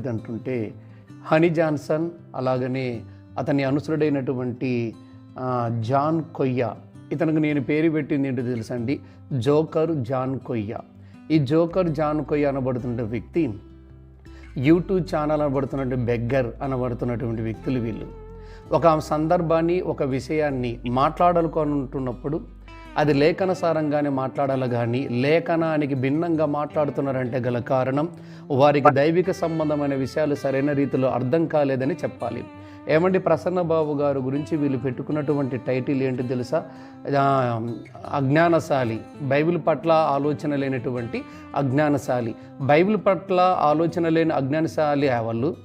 అంటుంటే honey Johnson అలాగనే అతని అనుసరుడైనటువంటి జాన్ కొయ్య. ఇతనికి నేను పేరు పెట్టింది ఏంటో తెలుసండి? జోకర్ జాన్ కొయ్య. ఈ జోకర్ జాన్ కొయ్య అనబడుతున్న వ్యక్తి యూట్యూబ్ ఛానల్ అనబడుతున్నటువంటి బెగ్గర్ అనబడుతున్నటువంటి వ్యక్తులు వీళ్ళు. ఒక సందర్భాన్ని ఒక విషయాన్ని మాట్లాడాలనుకుంటున్నప్పుడు అది లేఖనసారంగానే మాట్లాడాలి కానీ లేఖనానికి భిన్నంగా మాట్లాడుతున్నారంటే గల కారణం వారికి దైవిక సంబంధమైన విషయాలు సరైన రీతిలో అర్థం కాలేదని చెప్పాలి. ఏమండి ప్రసన్న బాబు గారు గురించి వీళ్ళు పెట్టుకున్నటువంటి టైటిల్ ఏంటి తెలుసా? అజ్ఞానశాలి. బైబిల్ పట్ల ఆలోచన లేనటువంటి అజ్ఞానశాలి. బైబిల్ పట్ల ఆలోచన లేని అజ్ఞానశాలి వాళ్ళు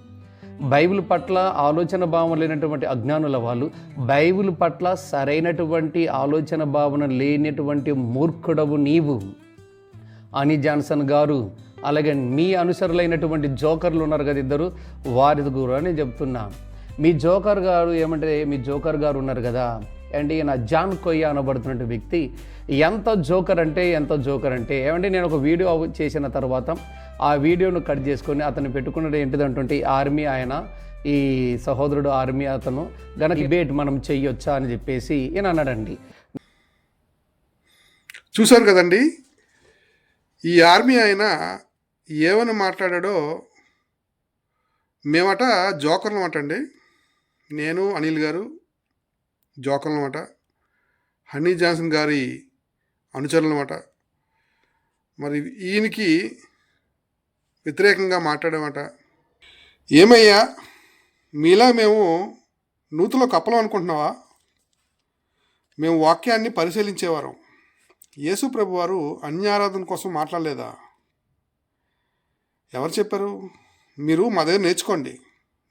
బైబిల్ పట్ల ఆలోచన భావన లేనటువంటి అజ్ఞానుల వాళ్ళు బైబిల్ పట్ల సరైనటువంటి ఆలోచన భావన లేనటువంటి మూర్ఖుడవు నీవు. అని జాన్సన్ గారు అలాగే మీ అనుసరులైనటువంటి జోకర్లు ఉన్నారు కదా ఇద్దరు వారి గురు అని చెప్తున్నా. మీ జోకర్ గారు ఏమంటే మీ జోకర్ గారు ఉన్నారు కదా అండ్ ఈయన జాన్ కొయ్య అనబడుతున్న వ్యక్తి ఎంత జోకర్ అంటే ఎంత జోకర్ అంటే ఏమంటే నేను ఒక వీడియో చేసిన తర్వాత ఆ వీడియోను కట్ చేసుకొని అతను పెట్టుకున్నది ఏంటిదంటుంటే ఈ ఆర్మీ ఆయన ఈ సహోదరుడు ఆర్మీ అతను గనక డిబేట్ మనం చెయ్యొచ్చా అని చెప్పేసి ఈయన అన్నాడండి. చూశారు కదండి ఈ ఆర్మీ ఆయన ఏమని మాట్లాడాడో మేమట జోకర్లు మాట అండి నేను అనిల్ గారు జోకర్ అనమాట హనీ జాన్సన్ గారి అనుచరులు అనమాట మరి ఈయనకి వ్యతిరేకంగా మాట్లాడమాట. ఏమయ్యా మీలా మేము నూతులో కప్పలం అనుకుంటున్నావా? మేము వాక్యాన్ని పరిశీలించేవారం. యేసు ప్రభు వారు అన్యారాధన కోసం మాట్లాడలేదా? ఎవరు చెప్పారు? మీరు మా దగ్గర నేర్చుకోండి.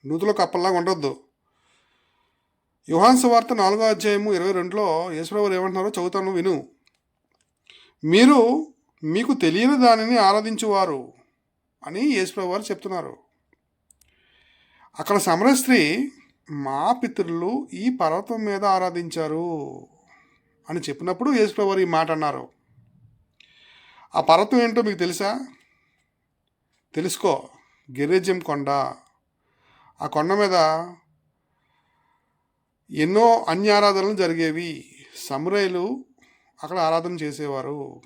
నూతులో కప్పల్లాగా ఉండొద్దు. యుహాన్స్ వార్త నాలుగో అధ్యాయము ఇరవై రెండులో యేసుప్రభు ఏమంటున్నారో చదువుతాను విను. మీరు మీకు తెలియని దానిని ఆరాధించువారు అని యేసుప్రభు వారు చెప్తున్నారు. అక్కడ సమర స్త్రీ మా పితరులు ఈ పర్వతం మీద ఆరాధించారు అని చెప్పినప్పుడు యేసుప్రభు వారు ఈ మాట అన్నారు. ఆ పర్వతం ఏంటో మీకు తెలుసా? తెలుసుకో గిరిజం కొండ. ఆ కొండ మీద ఎన్నో అన్యారాధనలు జరిగేవి. సమురైలు అక్కడ ఆరాధన చేసేవారు.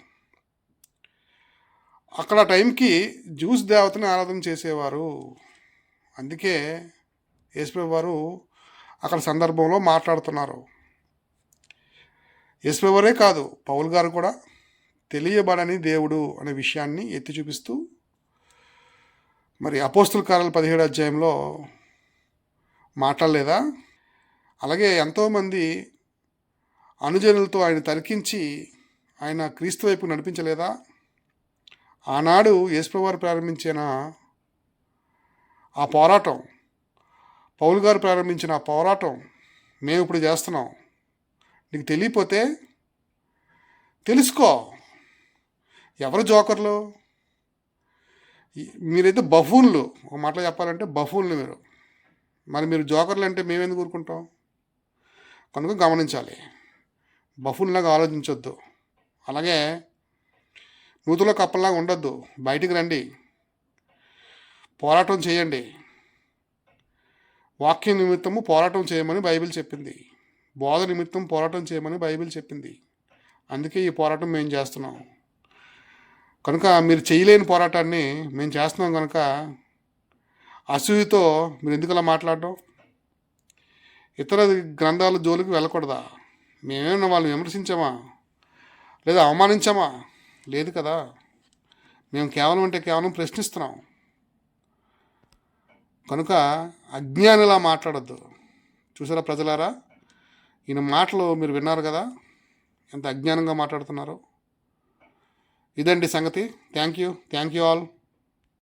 అక్కడ టైంకి జ్యూస్ దేవతని ఆరాధన చేసేవారు. అందుకే యేసుప్రభు వారు అక్కడ సందర్భంలో మాట్లాడుతున్నారు. యేసుప్రభువరే కాదు పౌల్ గారు కూడా తెలియబడని దేవుడు అనే విషయాన్ని ఎత్తి చూపిస్తూ మరి అపోస్తుల కార్యాల పదిహేడు అధ్యాయంలో మాట్లాడలేదా? అలాగే ఎంతోమంది అనుజనులతో ఆయన తరికించి ఆయన క్రీస్తు వైపు నడిపించలేదా? ఆనాడు యేసుప్రవారు ప్రారంభించిన ఆ పోరాటం పౌలు గారు ప్రారంభించిన ఆ పోరాటం మేము ఇప్పుడు చేస్తున్నాం. నీకు తెలియపోతే తెలుసుకో. ఎవరు జోకర్లు? మీరైతే బఫూన్లు ఒక మాటలో చెప్పాలంటే బఫూన్లు మీరు. మరి మీరు జోకర్లు అంటే మేమెందుకు ఊరుకుంటాం? కనుక గమనించాలి. బఫుల్లాగా ఆలోచించొద్దు. అలాగే నూతులో కప్పల్లాగా ఉండొద్దు. బయటికి రండి. పోరాటం చేయండి. వాక్య నిమిత్తము పోరాటం చేయమని బైబిల్ చెప్పింది. బోధ నిమిత్తం పోరాటం చేయమని బైబిల్ చెప్పింది. అందుకే ఈ పోరాటం మేము చేస్తున్నాం. కనుక మీరు చేయలేని పోరాటాన్ని మేము చేస్తున్నాం కనుక అసూయతో మీరు ఎందుకు అలా మాట్లాడడం? ఇతర గ్రంథాల జోలికి వెళ్ళకూడదా? మేమేమైనా వాళ్ళని విమర్శించామా? లేదా అవమానించామా? లేదు కదా. మేము కేవలం అంటే కేవలం ప్రశ్నిస్తున్నాం. కనుక అజ్ఞానిలా మాట్లాడద్దు. చూసారా ప్రజలారా? ఈయన మాటలు మీరు విన్నారు కదా? ఎంత అజ్ఞానంగా మాట్లాడుతున్నారు. ఇదండి సంగతి. Thank you. Thank you all.